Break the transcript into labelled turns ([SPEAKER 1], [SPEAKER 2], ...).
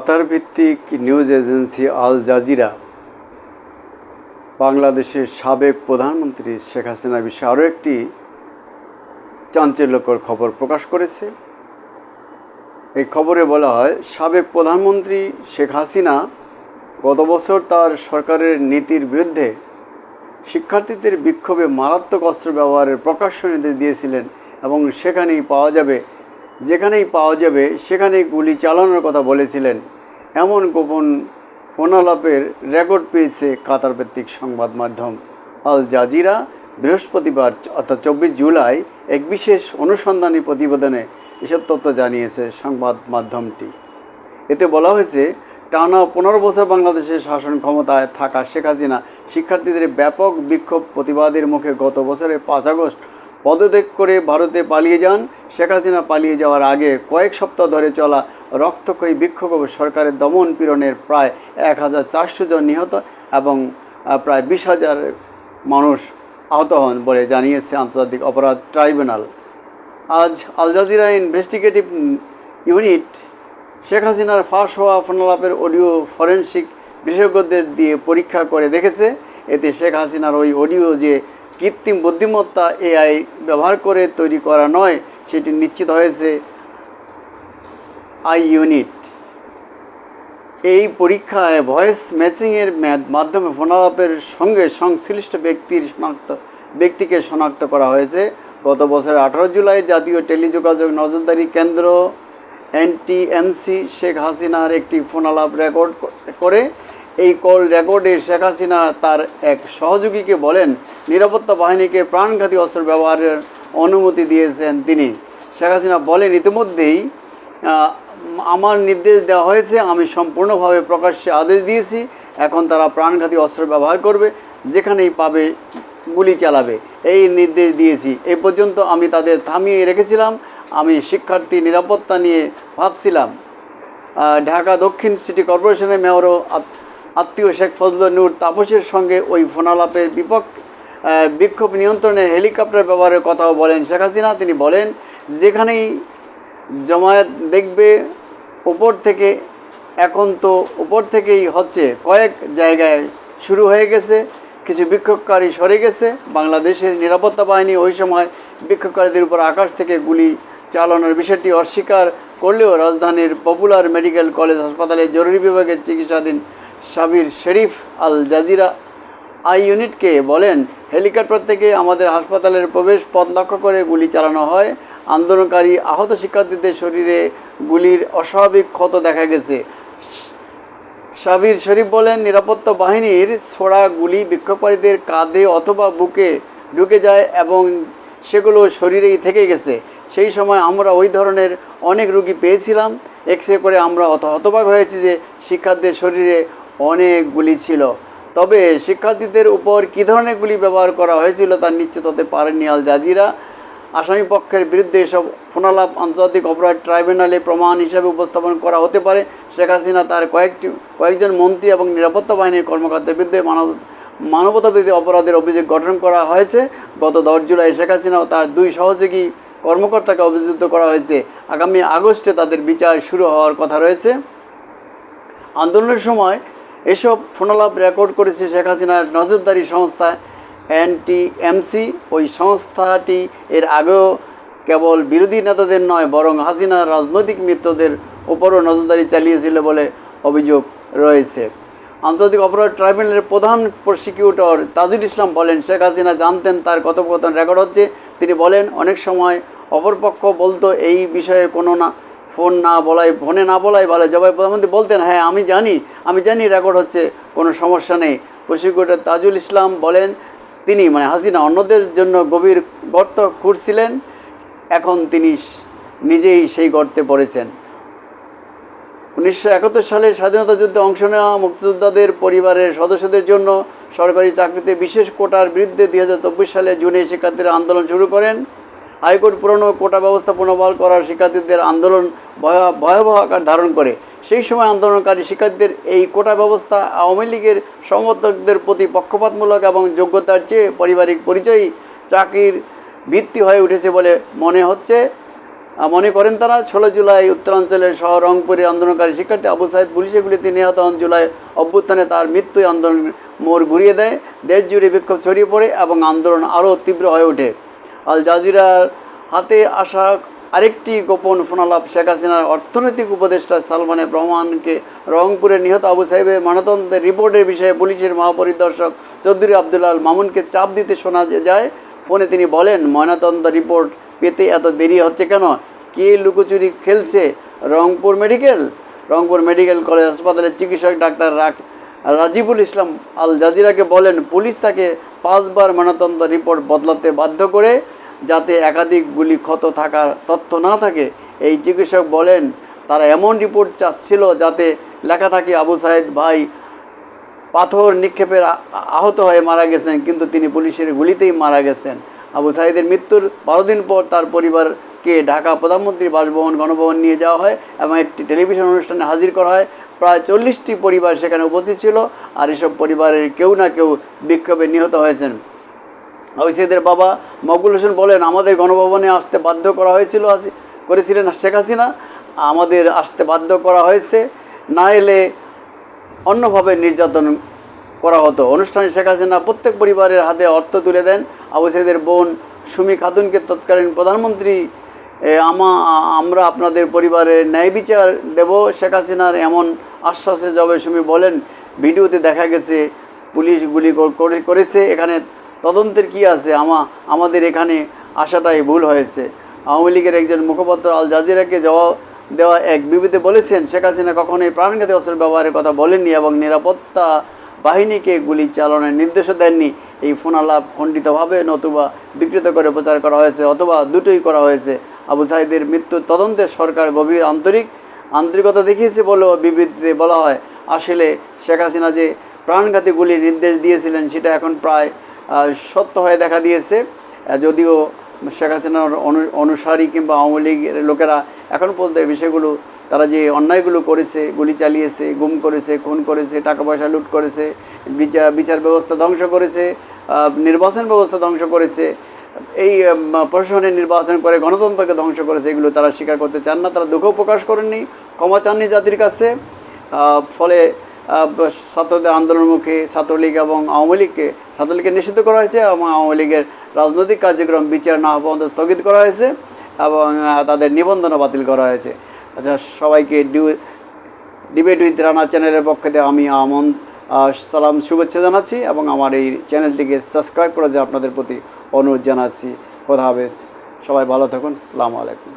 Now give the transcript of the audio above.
[SPEAKER 1] কাতার ভিত্তিক news agency Al Jazeera বাংলাদেশের সাবেক প্রধানমন্ত্রী শেখ হাসিনা বিষয়ে আরও একটি চাঞ্চল্যকর খবর প্রকাশ করেছে। এই খবরে বলা হয়, সাবেক প্রধানমন্ত্রী শেখ হাসিনা গত বছর তার সরকারের নীতির বিরুদ্ধে শিক্ষার্থীদের বিক্ষোভে মারাত্মক অস্ত্র ব্যবহারের প্রকাশ্য নির্দেশ দিয়েছিলেন এবং সেখানেই পাওয়া যাবে যেখানেই পাওয়া যাবে, সেখানেই গুলি চালানোর কথা বলেছিলেন। এমন গোপন ফোনালাপের রেকর্ড পেয়েছে কাতার ভিত্তিক সংবাদ মাধ্যম আল জাজিরা। বৃহস্পতিবার, অর্থাৎ চব্বিশ জুলাই, এক বিশেষ অনুসন্ধানী প্রতিবেদনে এসব তথ্য জানিয়েছে সংবাদ মাধ্যমটি। এতে বলা হয়েছে, টানা পনেরো বছর বাংলাদেশের শাসন ক্ষমতায় থাকা শেখ হাসিনা শিক্ষার্থীদের ব্যাপক বিক্ষোভ প্রতিবাদের মুখে গত বছরের পাঁচ আগস্ট পদত্যাগ করে ভারতে পালিয়ে যান। শেখ হাসিনা পালিয়ে যাওয়ার আগে কয়েক সপ্তাহ ধরে চলা রক্তক্ষয়ী বিক্ষোভ সরকারের দমন পীড়নের প্রায় এক হাজার চারশো জন নিহত এবং প্রায় বিশ হাজার মানুষ আহত হন বলে জানিয়েছে আন্তর্জাতিক অপরাধ ট্রাইব্যুনাল। আজ Al Jazeera investigative unit Sheikh হাসিনার ফাঁস হওয়া ফোনালাপের অডিও ফরেনসিক বিশেষজ্ঞদের দিয়ে পরীক্ষা করে দেখেছে। এতে শেখ হাসিনার ওই অডিও যে কৃত্রিম বুদ্ধিমত্তা এআই ব্যবহার করে তৈরি করা নয়, সেটি নিশ্চিত হয়েছে আই ইউনিট এই পরীক্ষায় ভয়েস ম্যাচিংয়ের মাধ্যমে ফোনালাপের সঙ্গে সংশ্লিষ্ট ব্যক্তির শনাক্ত, ব্যক্তিকে শনাক্ত করা হয়েছে। গত বছর আঠারো জুলাই জাতীয় টেলিযোগাযোগ নজরদারি কেন্দ্র এনটিএমসি শেখ হাসিনার একটি ফোনালাপ রেকর্ড করে এই কল রেকর্ডে শেখ হাসিনা তার এক সহযোগীকে বলেন, নিরাপত্তা বাহিনীকে প্রাণঘাতী অস্ত্র ব্যবহারের অনুমতি দিয়েছেন তিনি। শেখ হাসিনা বলেন, ইতিমধ্যেই আমার নির্দেশ দেওয়া হয়েছে, আমি সম্পূর্ণভাবে প্রকাশ্যে আদেশ দিয়েছি, এখন তারা প্রাণঘাতী অস্ত্র ব্যবহার করবে, যেখানেই পাবে গুলি চালাবে। এই নির্দেশ দিয়েছি। এ পর্যন্ত আমি তাদের থামিয়ে রেখেছিলাম, আমি শিক্ষার্থী নিরাপত্তা নিয়ে ভাবছিলাম। ঢাকা দক্ষিণ সিটি কর্পোরেশনের মেয়রও আত্মীয় শেখ ফজলুল নূর তাপসের সঙ্গে ওই ফোনালাপের বিপক্ষ বিক্ষোভ নিয়ন্ত্রণে হেলিকপ্টার ব্যবহারের কথাও বলেন শেখ হাসিনা। তিনি বলেন, যেখানেই জমায়েত দেখবে উপর থেকে এখন তো উপর থেকেই হচ্ছে। কয়েক জায়গায় শুরু হয়ে গেছে, কিছু বিক্ষোভকারী সরে গেছে। বাংলাদেশের নিরাপত্তা বাহিনী ওই সময় বিক্ষোভকারীদের উপর আকাশ থেকে গুলি চালানোর বিষয়টি অস্বীকার করলেও রাজধানীর পপুলার মেডিকেল কলেজ হাসপাতালে জরুরি বিভাগের চিকিৎসাধীন Sabir Sharif Al Jazeera I ইউনিটকে বলেন, হেলিকপ্টার থেকে আমাদের হাসপাতালের প্রবেশ পথ লক্ষ্য করে গুলি চালানো হয়। আন্দোলনকারী আহত শিক্ষার্থীদের শরীরে গুলির অস্বাভাবিক ক্ষত দেখা গেছে। সাবির শরীফ বলেন, নিরাপত্তা বাহিনীর ছোড়া গুলি বিক্ষোভকারীদের কাঁধে অথবা বুকে ঢুকে যায় এবং সেগুলো শরীরেই থেকে গেছে। সেই সময় আমরা ওই ধরনের অনেক রুগী পেয়েছিলাম। এক্স রে করে আমরা অত হতবাক হয়েছি যে শিক্ষার্থীদের শরীরে অনেক গুলি ছিল। তবে শিক্ষার্থীদের উপর কী ধরনের গুলি ব্যবহার করা হয়েছিল তা নিশ্চিত হতে পারেননি আল জাজিরা। আসামি পক্ষের বিরুদ্ধে এসব ফোনালাপ আন্তর্জাতিক অপরাধ ট্রাইব্যুনালে প্রমাণ হিসাবে উপস্থাপন করা হতে পারে। শেখ হাসিনা তার কয়েকটি, কয়েকজন মন্ত্রী এবং নিরাপত্তা বাহিনীর কর্মকর্তার বিরুদ্ধে মানব, মানবতাবিরোধী অপরাধের অভিযোগ গঠন করা হয়েছে। গত দশ জুলাই শেখ হাসিনা ও তার দুই সহযোগী কর্মকর্তাকে অভিযুক্ত করা হয়েছে। আগামী আগস্টে তাদের বিচার শুরু হওয়ার কথা রয়েছে। আন্দোলনের সময় এসব ফোনালাপ রেকর্ড করেছে শেখ হাসিনার নজরদারি সংস্থা এনটিএমসি। ওই সংস্থাটি এর আগেও কেবল বিরোধী নেতাদের নয়, বরং হাসিনার রাজনৈতিক মিত্রদের ওপরও নজরদারি চালিয়েছিল বলে অভিযোগ রয়েছে। আন্তর্জাতিক অপরাধ ট্রাইব্যুনালের প্রধান প্রসিকিউটর তাজুল ইসলাম বলেন, শেখ হাসিনা জানতেন তার কথোপকথন রেকর্ড হচ্ছে। তিনি বলেন, অনেক সময় অপরপক্ষ বলতো এই বিষয়ে কোনো না ফোন না বলাই, ফোনে না বলাই ভালো জবাই প্রধানমন্ত্রী বলতেন হ্যাঁ আমি জানি আমি জানি রেকর্ড হচ্ছে, কোনো সমস্যা নেই। প্রসিকিউটর তাজুল ইসলাম বলেন, তিনি মানে হাসিনা অন্যদের জন্য গভীর গর্ত খুঁড়ছিলেন, এখন তিনি নিজেই সেই গর্তে পড়েছেন। উনিশশো একাত্তর সালে স্বাধীনতা যুদ্ধে অংশ নেওয়া মুক্তিযোদ্ধাদের পরিবারের সদস্যদের জন্য সরকারি চাকরিতে বিশেষ কোটার বিরুদ্ধে দুই হাজার চব্বিশ সালে জুনে শিক্ষার্থীরা আন্দোলন শুরু করেন। হাইকোর্ট পুরনো কোটা ব্যবস্থা পুনর্বহাল করার শিক্ষার্থীদের আন্দোলন ভয়া- ভয়াবহ আকার ধারণ করে। সেই সময় আন্দোলনকারী শিক্ষার্থীদের এই কোটা ব্যবস্থা আওয়ামী লীগের সমর্থকদের প্রতি পক্ষপাতমূলক এবং যোগ্যতার চেয়ে পারিবারিক পরিচয়ই চাকরির ভিত্তি হয়ে উঠেছে বলে মনে হচ্ছে। মনে করেন তারা, ষোলো জুলাই উত্তরাঞ্চলের শহর রংপুরের আন্দোলনকারী শিক্ষার্থী আবু সাইদ পুলিশের গুলিতে নিহত হন। জুলাই অভ্যুত্থানে তার মৃত্যুই আন্দোলন মোড় ঘুরিয়ে দেয়। দেশ জুড়ে বিক্ষোভ ছড়িয়ে পড়ে এবং আন্দোলন আরও তীব্র হয়ে ওঠে। আল জাজিরার হাতে আসা আরেকটি গোপন ফোনালাপ। শেখ হাসিনার অর্থনৈতিক উপদেষ্টা সালমানের রহমানকে রংপুরে নিহত আবু সাহেবের ময়নাতন্ত্রের রিপোর্টের বিষয়ে পুলিশের মহাপরিদর্শক চৌধুরী আবদুল্লাল মামুনকে চাপ দিতে শোনা যায়। ফোনে তিনি বলেন, ময়নাতদন্ত রিপোর্ট পেতে এত দেরি হচ্ছে কেন? কে লুকোচুরি খেলছে? Rangpur medical? Rangpur medical college হাসপাতালের চিকিৎসক ডাক্তার রাজিবুল ইসলাম আল জাজিরাকে বলেন, পুলিশ তাকে পাঁচবার ময়নাতদন্ত রিপোর্ট বদলাতে বাধ্য করে যাতে একাধিক গুলি ক্ষত থাকার তথ্য না থাকে। এই চিকিৎসক বলেন, তারা এমন রিপোর্ট চাচ্ছিল যাতে লেখা থাকে আবু সাহেদ ভাই পাথর নিক্ষেপের আহত হয়ে মারা গেছেন, কিন্তু তিনি পুলিশের গুলিতেই মারা গেছেন। আবু সাহিদের মৃত্যুর বারো দিন পর তার পরিবারকে ঢাকা প্রধানমন্ত্রীর বাসভবন, গণভবন নিয়ে যাওয়া হয় এবং একটি টেলিভিশন অনুষ্ঠানে হাজির করা হয়। প্রায় চল্লিশটি পরিবার সেখানে উপস্থিত ছিল আর এসব পরিবারের কেউ না কেউ বিক্ষোভে নিহত হয়েছেন। ঐসিদের বাবা মকবুল হোসেন বলেন, আমাদের গণভবনে আসতে বাধ্য করা হয়েছিল করেছিলেন শেখ হাসিনা। আমাদের আসতে বাধ্য করা হয়েছে। না এলে অন্যভাবে নির্যাতন করা হতো। অনুষ্ঠানে শেখ হাসিনা প্রত্যেক পরিবারের হাতে অর্থ তুলে দেন। আবু বোন সুমি খাতুনকে তৎকালীন প্রধানমন্ত্রী আমা, আমরা আপনাদের পরিবারের ন্যায় বিচার দেব। শেখ হাসিনার এমন আশ্বাসে জবে সুমি বলেন, ভিডিওতে দেখা গেছে, পুলিশ গুলি করে- করেছে, এখানে তদন্তের কি আছে? আমা, আমাদের এখানে আসাটাই ভুল হয়েছে। আওয়ামী লীগের একজন মুখপাত্র আল জাজিরাকে জবাব দেওয়া এক বিবৃতি বলেছেন, শেখ হাসিনা কখনোই প্রাণঘাতী অস্ত্র ব্যবহারের কথা বলেননি এবং নিরাপত্তা বাহিনীকে গুলি চালানোর নির্দেশও দেননি। এই ফোনালাপ খণ্ডিতভাবে নতুবা বিকৃত করে প্রচার করা হয়েছে অথবা দুটোই করা হয়েছে। আবু সাইদের মৃত্যুর তদন্তে সরকার গভীর আন্তরিক আন্তরিকতা দেখিয়েছে বলেও বিবৃতিতে বলা হয়। আসলে শেখ হাসিনা যে প্রাণঘাতী গুলির নির্দেশ দিয়েছিলেন, সেটা এখন প্রায় সত্য হয়ে দেখা দিয়েছে। যদিও শেখ হাসিনার অনু- অনুসারী কিংবা আওয়ামী লীগের লোকেরা এখন পর্যন্ত এই বিষয়গুলো, তারা যে অন্যায়গুলো করেছে, গুলি চালিয়েছে, গুম করেছে, খুন করেছে টাকা পয়সা লুট করেছে বিচার বিচার ব্যবস্থা ধ্বংস করেছে নির্বাচন ব্যবস্থা ধ্বংস করেছে এই প্রশাসনের নির্বাচন করে গণতন্ত্রকে ধ্বংস করেছে, এগুলো তারা স্বীকার করতে চান না, তারা দুঃখ প্রকাশ করেননি, ক্ষমা চাননি জাতির কাছে। ফলে ছাত্রদের আন্দোলনমুখী ছাত্রলীগ এবং আওয়ামী লীগকে, ছাত্রলীগকে নিষিদ্ধ করা হয়েছে এবং আওয়ামী লীগের রাজনৈতিক কার্যক্রম বিচার না পর্যন্ত স্থগিত করা হয়েছে এবং তাদের নিবন্ধনও বাতিল করা হয়েছে। আচ্ছা সবাইকে ডিউ, ডিবেট উইথ রানা চ্যানেলের পক্ষ আমি আমন সালাম, শুভেচ্ছা জানাচ্ছি এবং আমার এই চ্যানেলটিকে সাবস্ক্রাইব করে যে আপনাদের প্রতি অনুরোধ জানাচ্ছি। কথা হবে সবাই ভালো থাকুন। সালামু আলাইকুম।